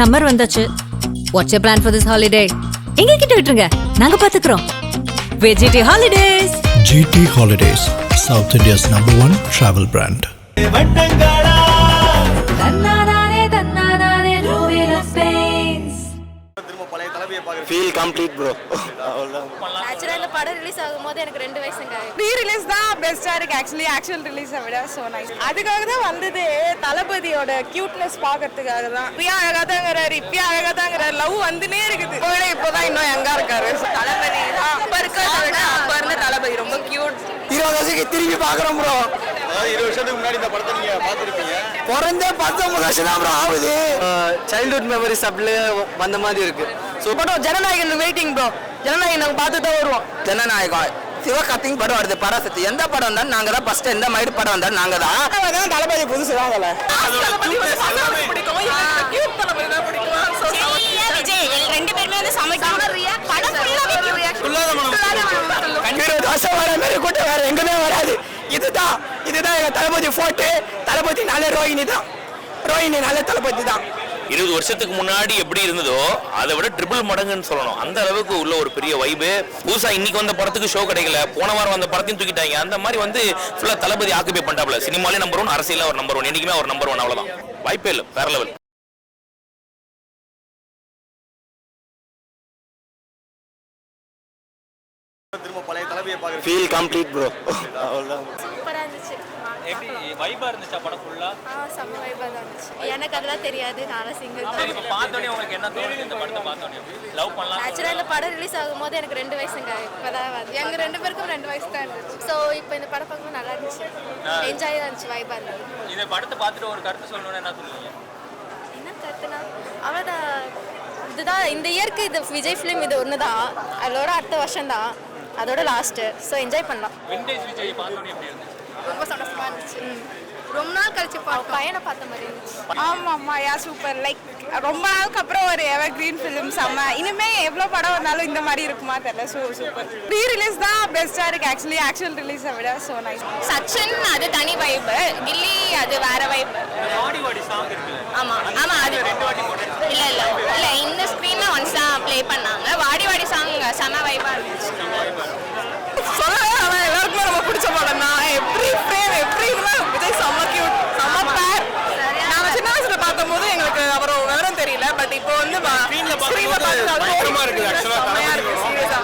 Summer வந்தாச்சு. What's you plan for this holiday எங்க கிட்ட விட்டுருங்க. நாங்க பாத்துக்கிறோம். வெஜிடி holidays GT Holidays, South India's number one travel brand. Feel complete bro இந்த படம் ரிலீஸ் ஆகும்போது எனக்கு ரெண்டு வயசுங்க. ரீ ரிலீஸ் தான் பெஸ்டா இருக்கு. ஆக்சுவலி ஆக்சுவல் ரிலீஸை விட ஸோ நைஸ் அதுக்காக தான் வந்தது தளபதியோட கியூட்னஸ் பார்க்கறதுக்காக தான். இப்பயா அழகா தாங்கிறாரு இப்பயா அழகா தாங்கிறாரு லவ் வந்துனே இருக்குது. இப்போ விட இப்போதான் இன்னும் எங்கா இருக்காரு. தளபதி தான். அப்ப இருக்கிறத விட அப்ப இருந்த தளபதி ரொம்ப கியூட் இருபது வருஷத்துக்கு திரும்பி பார்க்குறோம் ப்ரோ இருபது வருஷத்துக்கு முன்னாடி இந்த படத்தை நீங்க பார்த்துருப்பீங்க. பிறந்தே பத்தொன்பது வருஷம் தான் ப்ரோ ஆகுது. சைல்ட்ஹுட் மெமரிஸ் அப்படியே வந்த மாதிரி இருக்கு. ஸோ படம் ஜனநாயகன் வெயிட்டிங் ப்ரோ ஜனநாயகன் நாங்கள் பார்த்து தான் வருவோம். ஜனநாயகம். சிவகார்த்திக் படம் வருது பராசக்தி. எந்த படம் வந்தாலும் நாங்கள் தான் ஃபர்ஸ்ட் எந்த மாதிரி படம் வந்தாலும் நாங்கள் தான். தளபதி புதுசு வாங்கல. விஜய் ரெண்டு பேருமே வந்து வருஷம் வர மாதிரி கூட்டம் வேற எங்குமே வராது. இதுதான் இதுதான் எங்க தளபதி போட்டு தளபதி நல்ல ரோஹிணி தான். ரோஹிணி நல்ல தளபதி தான். இருபது வருஷத்துக்கு முன்னாடி எப்படி இருந்ததோ அதை விட ட்ரிபிள் மடங்குன்னு சொல்லணும். அந்த அளவுக்கு உள்ள ஒரு பெரிய வைபு புதுசா இன்னைக்கு வந்த படத்துக்கு ஷோ கிடைக்கல. போன வாரம் வந்த படத்தையும் தூக்கிட்டாங்க. அந்த மாதிரி வந்து ஃபுல்லா தளபதி ஆக்குபை பண்ணிட்டாப்ல. சினிமாலே நம்பர் ஒன் அரசியல ஒரு நம்பர் ஒன் என்னைக்குமே ஒரு நம்பர் ஒன் அவ்வளவுதான். வாய்ப்பே இல்லை வேற லெவல் ஃபீல் கம்ப்ளீட் ப்ரோ வைபா இருந்துச்சா படம் ஃபுல்லா ஆ செம்ம வைப்பாக தான் இருந்துச்சு. எனக்கு அதெல்லாம் தெரியாது. நானும் சிங்கிள் சரி இப்போ பார்த்தோன்னே உங்களுக்கு என்ன தோணுது? இந்த படத்தை பார்த்தோன்னே லவ் பண்ணலாம் ஆக்சுவலாக இந்த படம் ரிலீஸ் ஆகும்போது எனக்கு ரெண்டு வயசுங்க இப்போதான் வந்து எங்க ரெண்டு பேருக்கும் ரெண்டு வயசு தான் இருந்துச்சு. ஸோ இப்போ இந்த படம் பார்க்கும்போது நல்லா இருந்துச்சு. என்ஜாய் தான் இருந்துச்சு வைப்பாக இருந்தது. இந்த படத்தை பார்த்துட்டு ஒரு கருத்து சொல்லணும்னு என்ன சொல்லுவீங்க என்ன கத்துனா அவதான் இதுதான் இந்த இயருக்கு இது விஜய் ஃபிலிம் இது ஒன்று தான் அதோட அடுத்த வருஷம் தான் அதோட லாஸ்ட்டு ஸோ என்ஜாய் பண்ணலாம். விண்டேஜ் விஜய் பார்த்தோன்னே எப்படி இருந்துச்சு? ரொம்ப சந்தோஷமா இருந்துச்சு. ரொம்ப நாள் கழிச்சு பார்த்தோம். பையனை பார்த்த மாதிரி இருந்துச்சு. ஆமா ஆமா யா சூப்பர் லைக் ரொம்ப நாளுக்கு அப்புறம் ஒரு எவர் கிரீன் ஃபிலிம் செம்ம. இனிமே எவ்வளோ படம் வந்தாலும் இந்த மாதிரி இருக்குமா தெரியல. ஸோ சூப்பர் ரீ ரிலீஸ் தான் பெஸ்டா இருக்கு. ஆக்சுவலி ஆக்சுவல் ரிலீஸை விட ஸோ நைஸ் சச்சின் அது தனி வைப்பு கில்லி அது வேற வைப்பு வாடி வாடி சாங் இருக்குல்ல. ஆமா ஆமா அது. இல்ல இல்ல. இல்ல இந்த ஸ்க்ரீன்ல ஒன்ஸ் தான் ப்ளே பண்ணாங்க. வாடி வாடி சாங் செம வைப்பா இருந்துச்சு சொல்லவே ஆனால் எல்லாருக்குமே ரொம்ப பிடிச்ச படம் தான் எப்படி ஃப்ரேம் எப்படி இருந்தால் விஜய் செம்ம கியூட் செம்ம பேர் நாங்கள் சின்ன வயசுல பார்த்தபோது எங்களுக்கு அவர் விவரம் தெரியல ஸ்க்ரீன்ல பார்த்து பயங்கரமா இருக்கு. சீரியஸா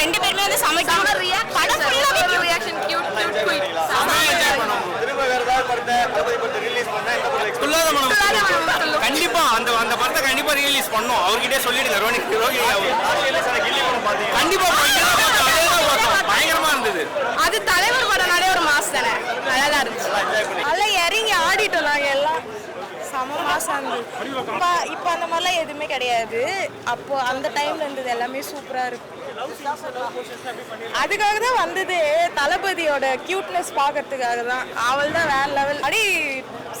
ரெண்டு பேருமே வந்து சமைக்காம படம் ஃபுல்லாவே ரியாக்ஷன் கியூட் கியூட் குயிட் கண்டிப்பா அந்த அந்த படத்தை கண்டிப்பா ரிலீஸ் பண்ணோம். அவர்கிட்டயே சொல்லிடுங்க ரோனி பார்த்தீங்க கண்டிப்பா பயங்கரமா இருந்தது. அது தலைவர் படம்னாலே ஒரு மாஸ் தானே. நல்லா தான் இருந்துச்சு நல்லா இறங்கி ஆடிட்டோம் நாங்கள் எல்லாம். செம மாசம் இருந்தது. இப்போ இப்போ அந்த மாதிரிலாம் எதுவுமே கிடையாது. அப்போ அந்த டைம்ல இருந்தது எல்லாமே சூப்பராக இருக்கும். அதுக்காக தான் வந்தது தளபதியோட கியூட்னஸ் பார்க்கறதுக்காக தான். அவள் தான் வேற லெவல் அடி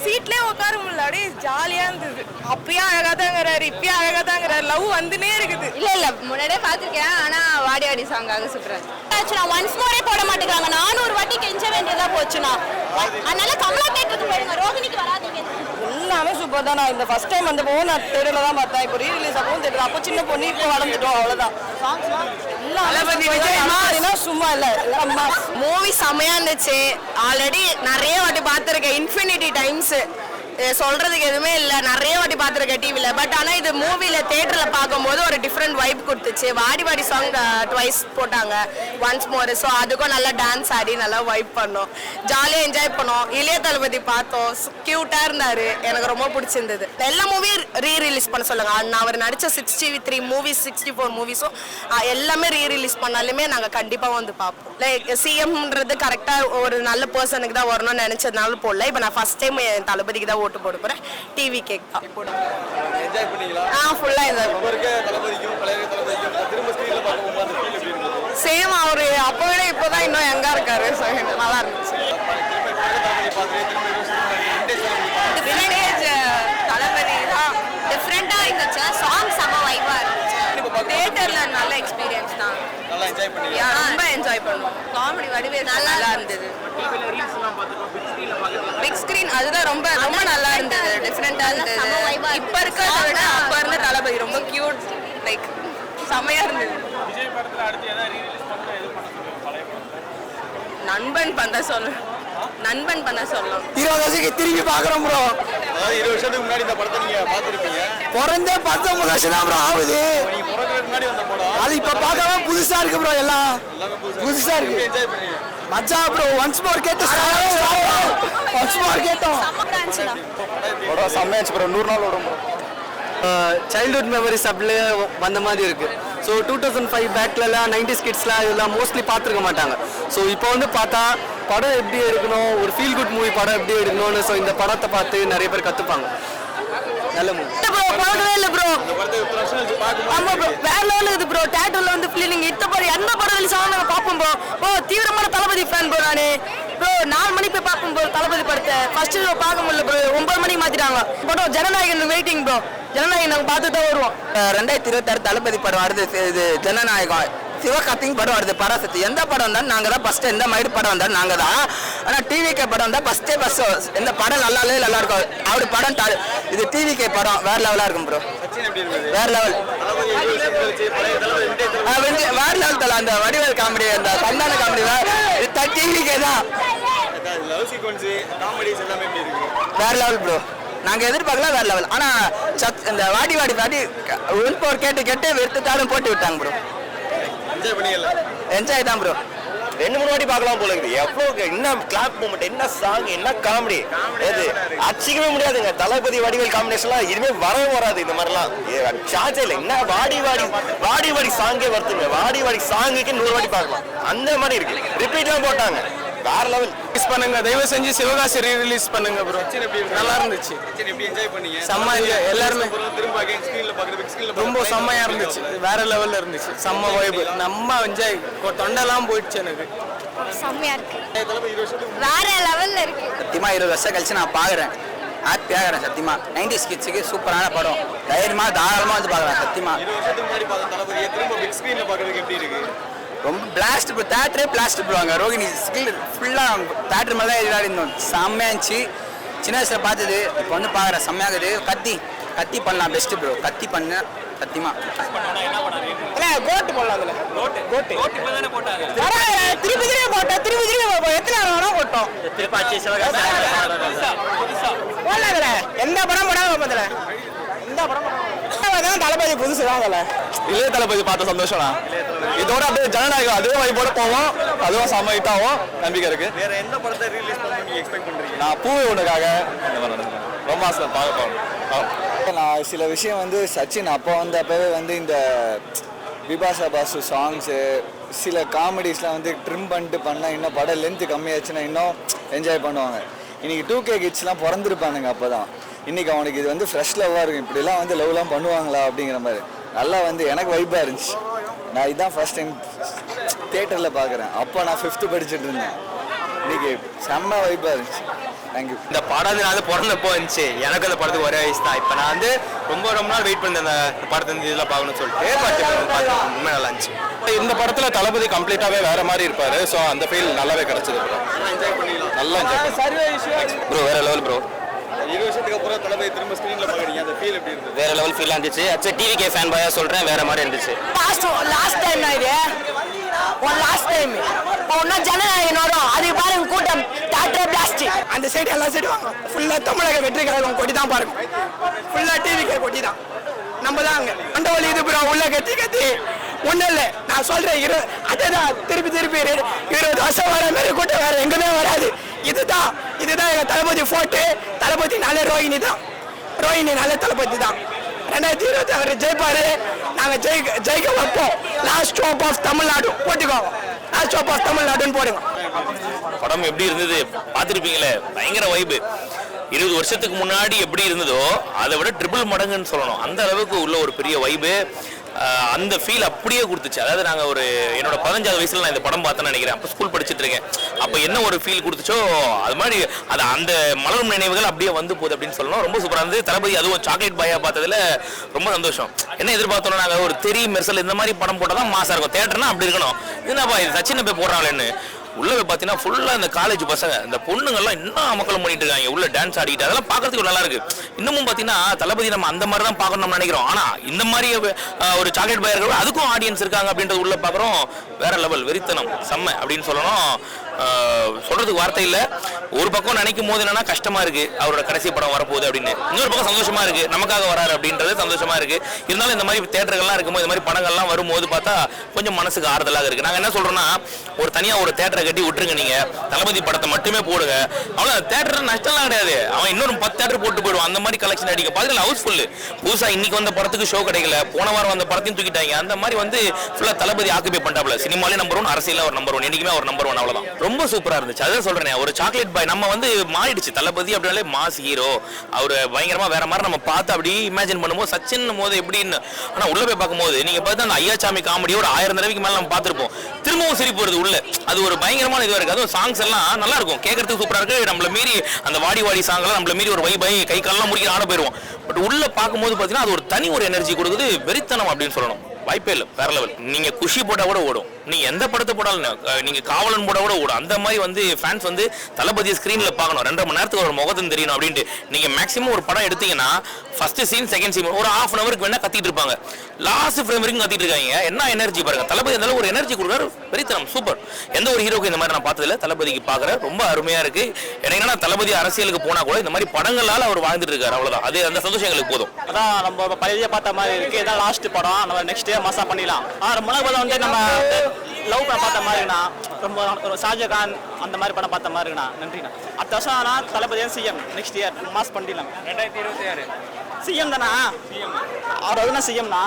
சீட்லேயே உட்கார முடியல. அப்படியே ஜாலியாக இருந்தது. அப்பயும் அழகாக தாங்கிறாரு இப்பயும் அழகாக தாங்கிறாரு லவ் வந்துனே இருக்குது. இல்ல இல்ல. முன்னாடியே பாத்திருக்கேன் ஆனா வாடி வாடி சாங் ஆக சூப்பரா ஆச்சுனா ஒன்ஸ் மோரே போட மாட்டேங்கிறாங்க. நானூறு வாட்டி கெஞ்ச வேண்டியதா போச்சுனா அதனால கமலா தேட்டருக்கு போயிடுங்க ரோஹிணிக்கு வராதீங்க. எல்லாமே சூப்பர் தான் நான் இந்த ஃபர்ஸ்ட் டைம் வந்தப்போ நான் தெருவில் தான் பார்த்தேன். இப்போ ரீ ரிலீஸ் அப்பவும் தெரியல அப்போ சின்ன பொண்ணு இப்போ வளர்ந்துட்டோம். அவ்வளோதான் எல்லாம் சும்மா இல்லை. மூவி செமையா இருந்துச்சு. ஆல்ரெடி நிறைய வாட்டி பார்த்துருக்கேன். இன்ஃபினிட்டி டைம்ஸ் சொல்றதுக்கு எதுவுமே இல்லை. நிறைய வாட்டி பார்த்துருக்கேன் டிவியில் பட் ஆனால் இது மூவியில் தேட்டரில் பார்க்கும்போது ஒரு டிஃப்ரெண்ட் வைப் கொடுத்துச்சு. வாடி வாடி சாங் ட்வைஸ் போட்டாங்க. ஒன்ஸ் மோர் ஸோ அதுக்கும் நல்லா டான்ஸ் ஆடி நல்லா வைப் பண்ணோம். ஜாலியாக என்ஜாய் பண்ணோம். இளைய தளபதி பார்த்தோம். க்யூட்டாக இருந்தார். எனக்கு ரொம்ப பிடிச்சிருந்தது. எல்லா மூவியும் ரீ ரிலீஸ் பண்ண சொல்லுங்க. நான் அவர் நடித்த sixty three movies sixty four மூவிஸும் எல்லாமே ரீ ரிலீஸ் பண்ணாலுமே நாங்கள் கண்டிப்பாக வந்து பார்ப்போம். லைக் சிஎம்ன்றது கரெக்டாக ஒரு நல்ல பர்சனுக்கு தான் வரணும்னு நினச்சதுனால போடல. இப்போ நான் ஃபர்ஸ்ட் டைம் என் தளபதிக்கு தான் ஓட்டு போட போகிறேன் டிவி கேக் தான் என்ஜாய் பண்ணீங்களா ஆ ஃபுல்லாக இருந்தது சேம் அவர் அப்போ விட இப்போ தான் இன்னும் எங்கே இருக்காரு நல்லா இருந்துச்சு திரும்ப பழைய தளபதி பார்க்குறேன் திரும்ப இருபது வருஷத்துக்கு முன்னாடி விண்டேஜ் தளபதி தளபதி தான் டிஃப்ரெண்டா இருந்துச்சு சாங் செம வைபா இருந்துச்சு தியேட்டர்ல நல்ல எக்ஸ்பீரியன்ஸ் தான் நல்லா என்ஜாய் பண்ணீங்க ரொம்ப என்ஜாய் பண்ணோம் காமெடி வடிவே நல்லா இருந்தது. பிக் ஸ்கிரீன் அதுதான் ரொம்ப ரொம்ப நல்லா இருந்தது. டிஃப்ரெண்டா இருந்தது. இப்ப இருக்கிறத விட அப்ப இருந்த தளபதி ரொம்ப கியூட் லைக் செமையா இருந்தது. நண்பன் பண்ண சொல்ல நண்பன் பண்ண சொல்லலாம் இருபது வருஷத்துக்கு திரும்பி பார்க்குறோம் ப்ரோ அதாவது இருபது வருஷத்துக்கு முன்னாடி இந்த படத்தை நீங்க பார்த்துருப்பீங்க. பிறந்தே பத்தொன்பது வருஷம் தான் ப்ரோ ஆகுது. நீங்க பிறக்கிறதுக்கு முன்னாடி வந்த படம். அது இப்போ பார்க்கவே புதுசா இருக்கு ப்ரோ எல்லாம். எல்லாமே புதுசா புதுசா இருக்கு. என்ஜாய் பண்ணீங்க? மச்சான் ப்ரோ ஒன்ஸ் மோர் கேட்டு ஒன்ஸ் மோர் கேட்டோம். படம் செம்மையாச்சு ப்ரோ நூறு நாள் ஓடும் சைல்ட்ஹுட் மெமரிஸ் அப்படியே வந்த மாதிரி இருக்கு. ஸோ டூ தௌசண்ட் ஃபைவ் பேக்லலாம் நைன்டிஸ் கிட்ஸ்லாம் இதெல்லாம் மோஸ்ட்லி பார்த்துருக்க மாட்டாங்க. ஸோ இப்போ வந்து பார்த்தா படம் எப்படி எடுக்கணும்? ஒரு ஃபீல் குட் மூவி படம் எப்படி எடுக்கணும்னு ஸோ இந்த படத்தை பார்த்து நிறைய பேர் கற்றுப்பாங்க நல்ல மூவி ப்ரோ பார்க்கவே இல்லை ப்ரோ இந்த படத்தை இத்தனை வருஷம் கழிச்சு பார்க்கும்போது ஆமா ப்ரோ வேற லெவல் இருக்குது ப்ரோ தியேட்டர்ல வந்து ஃபீலிங் இத்த படம் எந்த படம் ரிலீஸ் ஆனாலும் நாங்க பார்ப்போம் ப்ரோ ப்ரோ தீவிரமான தளபதி ஃபேன் ப்ரோ நானு. ப்ரோ நாலு மணிக்கு போய் பார்ப்போம் ப்ரோ தளபதி படத்தை ஃபர்ஸ்ட் ஷோ பார்க்க முடியல ப்ரோ ஒன்பது மணிக்கு மாத்திட்டாங்க. படம் ஜனநாயகன் வெயிட்டிங் ப்ரோ ஜனநாயகன் நாங்க பார்த்து தான் வருவோம். ரெண்டாயிரத்தி இருபத்தாறு தளபதி படம் வருது. இது ஜனநாயகம். சிவகார்த்திக் படம் வருது பராசக்தி. எந்த படம் வந்தாலும் நாங்கள் தான் ஃபஸ்ட்டு எந்த மாதிரி படம் வந்தாலும் நாங்கள் தான். ஆனால் டிவிகே படம் வந்தால் ஃபஸ்ட்டே ஃபஸ்ட்டு எந்த படம் நல்லாலே நல்லா இருக்கும். அவர் படம் டா இது டிவிகே படம் வேற லெவலாக இருக்கும் ப்ரோ வேறு வேற லெவல் தளபதி வேற லெவல் தல அந்த வடிவேல் காமெடி அந்த சந்தான காமெடி டிவிகே தான். வேற லெவல் ப்ரோ நாங்க எதிர்பார்க்கல வேற லெவல் ஆனா சத் இந்த வாடி வாடி வாடி உள் போர் கேட்டு கேட்டு வெறுத்துட்டாலும் போட்டு விட்டாங்க ப்ரோ என்ஜாய் தான் ப்ரோ ரெண்டு மூணு வாட்டி பார்க்கலாம் போல இருக்குது. எவ்வளோ என்ன கிளாப் மூமெண்ட் என்ன சாங் என்ன காமெடி இது அச்சிக்கவே முடியாதுங்க. தளபதி வடிவேல் காம்பினேஷன்லாம் இதுவுமே வரவே வராது இந்த மாதிரிலாம். சார்ஜே இல்லை. என்ன வாடி வாடி வாடி வாடி சாங்கே வருதுங்க. வாடி வாடி சாங்குக்கு நூறு வாட்டி பார்க்கலாம். அந்த மாதிரி இருக்கு. ரிப்பீட்லாம் போட்டாங்க. வேற லெவல் ரிலீஸ் பண்ணுங்க. தயவு செஞ்சு சிவகாசி ரிலீஸ் பண்ணுங்க ப்ரோ நல்லா இருந்துச்சு. சச்சின் எப்படி என்ஜாய் பண்ணீங்க? செம்ம enjoy. எல்லாருமே. ரொம்ப செம்மையா இருந்துச்சு. வேற லெவல்ல இருந்துச்சு. செம்ம வைப் நம்ம என்ஜாய் தொண்டெல்லாம் போயிடுச்சு எனக்கு. செம்மையா இருக்கு. வேற லெவல்ல இருக்கு. சத்தியமா இருபது வருஷம் கழிச்சு நான் பாக்குறேன் ஹாப்பியாக இருக்கிறேன் சத்தியமா. நைன்டி கிட்ஸுக்கு சூப்பரான படம். தைரியமா தாராளமா வந்து பாக்குறேன் சத்தியமா. ரொம்ப பிளாஸ்ட் ப்ரோ தேட்டரே பிளாஸ்ட் போடுவாங்க ரோகிணி ஸ்கில் ஃபுல்லாக தேட்டர் மேலே தான் இருந்தோம். செம்மையா இருந்துச்சு. சின்ன வயசில் பார்த்தது இப்போ வந்து பார்க்குறேன். செம்மையாகுது கத்தி கத்தி பண்ணலாம். பெஸ்ட்டு ப்ரோ கத்தி பண்ண சத்தியமா கோட்டு போடலாம் அதில். கோட்டு இப்போ திருப்பி திருப்பி போட்டோம் திருப்பி திருப்பி எத்தனை வேணா போட்டோம் திருப்பாச்சி சிவகாசி புதுசா புதுசா போடல எந்த படம் படம் பார்த்தல எந்த படம் தளபதி புதுசு அதில் இளைய தளபதி பார்த்த சந்தோஷம் இதோட அப்படியே ஜனநாயகம் அதே வைப்போட போவோம். அதுவும் செம்ம ஹிட் ஆகும். நம்பிக்கை இருக்கு. வேற எந்த படத்தை ரிலீஸ் பண்ண நீங்க எக்ஸ்பெக்ட் பண்றீங்க? நான் பூவை மாதிரி நடந்தது. ரொம்ப ஆசை பார்க்க போகணும் நான் சில விஷயம் வந்து சச்சின் அப்போ வந்தப்பவே வந்து இந்த விபாஷா பாசு சாங்ஸு சில காமெடிஸ்லாம் வந்து ட்ரிம் பண்ணிட்டு பண்ணால் இன்னும் படம் லென்த்து கம்மியாச்சுன்னா இன்னும் என்ஜாய் பண்ணுவாங்க. இன்னைக்கு டூ கே கிட்ஸ்லாம் பிறந்திருப்பானுங்க அப்போ தான் இன்னைக்கு அவனுக்கு இது வந்து ஃப்ரெஷ் லவ்வாக இருக்கும். இப்படிலாம் வந்து லவ்லாம் பண்ணுவாங்களா அப்படிங்கிற மாதிரி. நல்லா வந்து எனக்கு வைப்பாக இருந்துச்சு. நான் இதான் ஃபர்ஸ்ட் டைம் தேட்டரில் பார்க்குறேன் அப்போ நான் ஃபிஃப்த்து படிச்சுட்டு இருந்தேன். இன்னைக்கு செம்ம வைப்பாக இருந்துச்சு. தேங்க்யூ இந்த படம் வந்து நான் வந்து பிறந்தப்போ இருந்துச்சு. எனக்கு அந்த படத்துக்கு ஒரே வயசு தான். இப்போ நான் வந்து ரொம்ப ரொம்ப நாள் வெயிட் பண்ணேன் அந்த படத்தை வந்து இதெல்லாம் பார்க்கணும்னு சொல்லிட்டு பட் உண்மை நல்லா இருந்துச்சு. இந்த படத்துல தளபதி கம்ப்ளீட்டாவே வேற மாதிரி இருப்பாரு. ஸோ அந்த ஃபீல் நல்லாவே கிடைச்சது ப்ரோ நல்லா என்ஜாய் ப்ரோ வேற லெவல் ப்ரோ இருபது வருஷத்துக்கு அப்புறம் தளபதி திரும்ப ஸ்கிரீன்ல பாக்குறீங்க அந்த ஃபீல் எப்படி இருந்தது? வேற லெவல் ஃபீல் இருந்துச்சு. அச்சா டிவி கே ஃபேன் பாயா சொல்றேன் வேற மாதிரி இருந்துச்சு. லாஸ்ட் லாஸ்ட் டைம் தான் இது ஒன் லாஸ்ட் டைம் ஒன்னும் ஜனநாயகன் வரும். அதுக்கு பாருங்க கூட்டம். டாக்டர் பிளாஸ்ட் அந்த சைடு எல்லா சைடு வாங்க. ஃபுல்லாக தமிழக வெற்றி கழகம் கொடி தான் பாருங்க. ஃபுல்லாக டிவிக்கு கொடி தான். நம்ம தான் அங்கே. அண்டவழி இது ப்ரோ உள்ள கத்தி கத்தி. ஒன்றும் இல்லை. நான் சொல்கிறேன் இரு அதுதான் திருப்பி திருப்பி இரு- இருபது வருஷம் வர மாதிரி கூட்டம் வேறு எங்குமே வராது. இதுதான் இதுதான் எங்கள் தளபதி ஃபோட்டோ தளபதி நல்ல ரோஹிணி தான். ரோஹிணி நல்ல தளபதி தான். ரெண்டாயிரத்தி இருபத்தி அவர் ஜெயிப்பாரு. நாங்கள் ஜெயிக்க ஜெயிக்க வைப்போம். Last hope of Tamil Nadu. போட்டுக்கோ. லாஸ்ட் ஹோப் ஆஃப் தமிழ்நாடுன்னு போடுங்க. படம் எப்படி இருந்தது பார்த்துருப்பீங்களே? பயங்கர வைபு இருபது வருஷத்துக்கு முன்னாடி எப்படி இருந்ததோ அதை விட ட்ரிபிள் மடங்குன்னு சொல்லணும். அந்த அளவுக்கு உள்ள ஒரு பெரிய வைபு அந்த ஃபீல் அப்படியே கொடுத்துச்சு. அதாவது நாங்கள் ஒரு என்னோட பதினஞ்சாவது வயசில் நான் இந்த படம் பார்த்தேன்னு நினைக்கிறேன். அப்போ ஸ்கூல் படிச்சுட்டு இருக்கேன். அப்போ என்ன ஒரு ஃபீல் கொடுத்துச்சோ அது மாதிரி அது அந்த மலரும் நினைவுகள் அப்படியே வந்து போகுது அப்படின்னு சொல்லணும். ரொம்ப சூப்பராக இருந்து தளபதி அதுவும் சாக்லேட் பாயா பார்த்ததுல ரொம்ப சந்தோஷம். என்ன எதிர்பார்த்தோம் நாங்கள் ஒரு தெரி மெர்சல் இந்த மாதிரி படம் போட்டால் தான் மாசாக இருக்கும். தேட்டர்னா அப்படி இருக்கணும். என்னப்பா இது சச்சின் போய் போடுறாங்களேன்னு உள்ளது பார்த்தீங்கன்னா ஃபுல்லாக இந்த காலேஜ் பசங்க இந்த பொண்ணுங்கள்லாம் இன்னும் அமக்கலம் பண்ணிட்டு இருக்காங்க உள்ள டான்ஸ் ஆடிக்கிட்டு அதெல்லாம் பார்க்கறதுக்கு நல்லா இருக்கு. இன்னமும் பார்த்தீங்கன்னா தளபதி நம்ம அந்த மாதிரி தான் பார்க்கணும்னு நினைக்கிறோம். ஆனால் இந்த மாதிரி ஒரு சாக்லேட் பாய் அதுக்கும் ஆடியன்ஸ் இருக்காங்க அப்படின்றது உள்ள பார்க்குறோம் வேற லெவல் வெறித்தனம் செம்ம அப்படின்னு சொல்லணும். சொல்கிறதுக்கு வார்த்தை இல்லை. ஒரு பக்கம் நினைக்கும் போது என்னன்னா கஷ்டமாக இருக்குது அவரோட கடைசி படம் வரப்போகுது அப்படின்னு. இன்னொரு பக்கம் சந்தோஷமாக இருக்குது நமக்காக வராரு அப்படின்றது சந்தோஷமாக இருக்குது இருந்தாலும் இந்த மாதிரி தேட்டர்கள்லாம் இருக்கும்போது இந்த மாதிரி படங்கள்லாம் வரும்போது பார்த்தா கொஞ்சம் மனசுக்கு ஆறுதலாக இருக்குது நாங்கள் என்ன சொல்கிறோன்னா ஒரு தனியாக ஒரு தேட்டரை கட்டி விட்டுருங்க நீங்கள் தளபதி படத்தை மட்டுமே போடுங்க. அவ்வளோ தேட்டர் நஷ்டம்லாம் கிடையாது. அவன் இன்னொரு பத்து தேட்டர் போட்டு போயிடுவான். அந்த மாதிரி கலெக்ஷன் அடிக்க பாத்தீங்கன்னா ஹவுஸ்ஃபுல் புதுசாக இன்னைக்கு வந்த படத்துக்கு ஷோ கிடைக்கல. போன வாரம் வந்த படத்தையும் தூக்கிட்டாங்க. அந்த மாதிரி வந்து ஃபுல்லாக தளபதி ஆக்குபை பண்ணிட்டாப்ல. சினிமாலே நம்பர் ஒன் அரசியல ஒரு நம்பர் ஒன் என்றைக்குமே ஒரு நம்பர் ஒன் அவ்வளோதான் ரொம்ப சூப்பராக இருந்துச்சு. அதான் சொல்கிறேன் ஒரு சாக்லேட் பாய் நம்ம வந்து மாறிடுச்சு. தளபதி அப்படின்னாலே மாஸ் ஹீரோ அவர் பயங்கரமாக வேற மாதிரி நம்ம பார்த்து அப்படி இமேஜின் பண்ணும்போது சச்சின் போது எப்படின்னு ஆனால் உள்ளே போய் பார்க்கும்போது நீங்கள் பார்த்து அந்த ஐயாச்சாமி காமெடியோட ஒரு ஆயிரம் தடவைக்கு மேலே நம்ம பார்த்துருப்போம். திரும்பவும் சிரிப்பு வருது உள்ள. அது ஒரு பயங்கரமான இதுவாக இருக்குது அதுவும் சாங்ஸ் எல்லாம் நல்லா இருக்கும். கேட்கறதுக்கு சூப்பராக இருக்குது நம்மள மீறி அந்த வாடி வாடி சாங்கெல்லாம் நம்மளை நம்மள மீறி ஒரு வைபை கை காலெல்லாம் முடிக்கிற ஆட போயிடுவோம் பட் உள்ளே பார்க்கும்போது பார்த்தீங்கன்னா அது ஒரு தனி ஒரு எனர்ஜி கொடுக்குது. வெறித்தனம் அப்படின்னு சொல்லணும். வாய்ப்பே இல்லை வேற லெவல் நீங்க குஷி போட்டா கூட ஓடும். நீங்க எந்த படத்தை போட்டாலும் நீங்க காவலன் போட கூட ஓடும். அந்த மாதிரி வந்து ஃபேன்ஸ் வந்து தளபதி ஸ்கிரீன்ல பார்க்கணும். ரெண்டரை மணி நேரத்துக்கு ஒரு முகத்தம் தெரியணும் அப்படின்ட்டு. நீங்க மேக்ஸிமம் ஒரு படம் எடுத்தீங்கன்னா ஃபர்ஸ்ட் சீன் செகண்ட் சீன் ஒரு ஹாஃப் அன் அவருக்கு வேணா கத்திட்டு இருப்பாங்க. லாஸ்ட் ஃப்ரேம் வரைக்கும் கத்திட்டு இருக்காங்க. என்ன எனர்ஜி பாருங்க. தளபதி அந்த ஒரு எனர்ஜி கொடுக்குறாரு. வெறித்தனம் சூப்பர் எந்த ஒரு ஹீரோக்கு இந்த மாதிரி நான் பார்த்ததில்ல. தளபதிக்கு பார்க்குறேன். ரொம்ப அருமையா இருக்கு. எனக்கு என்னன்னா தளபதி அரசியலுக்கு போனா கூட இந்த மாதிரி படங்களால அவர் வாழ்ந்துட்டு இருக்காரு. அவ்வளவுதான். அது அந்த சந்தோஷம் எங்களுக்கு போதும். அதான் நம்ம பழைய பார்த்த மாதிரி இருக்கு. இதான் லாஸ்ட் படம். நம்ம நெக்ஸ்ட் மாசா பண்ணிடலாம். ஆ ரொம்ப நாள் படம் வந்து நம்ம லவ் படம் பார்த்த மாதிரிண்ணா ரொம்ப ஒரு ஷாஜகான் அந்த மாதிரி படம் பார்த்த மாதிரி இருக்குண்ணா நன்றிண்ணா. அடுத்த வருஷம் ஆனால் Thalapathy CM next year mass பண்ணிடலாம். ரெண்டாயிரத்தி இருபத்தி ஆறு. சிஎம் தானா? அவர் அதுனா சிஎம்னா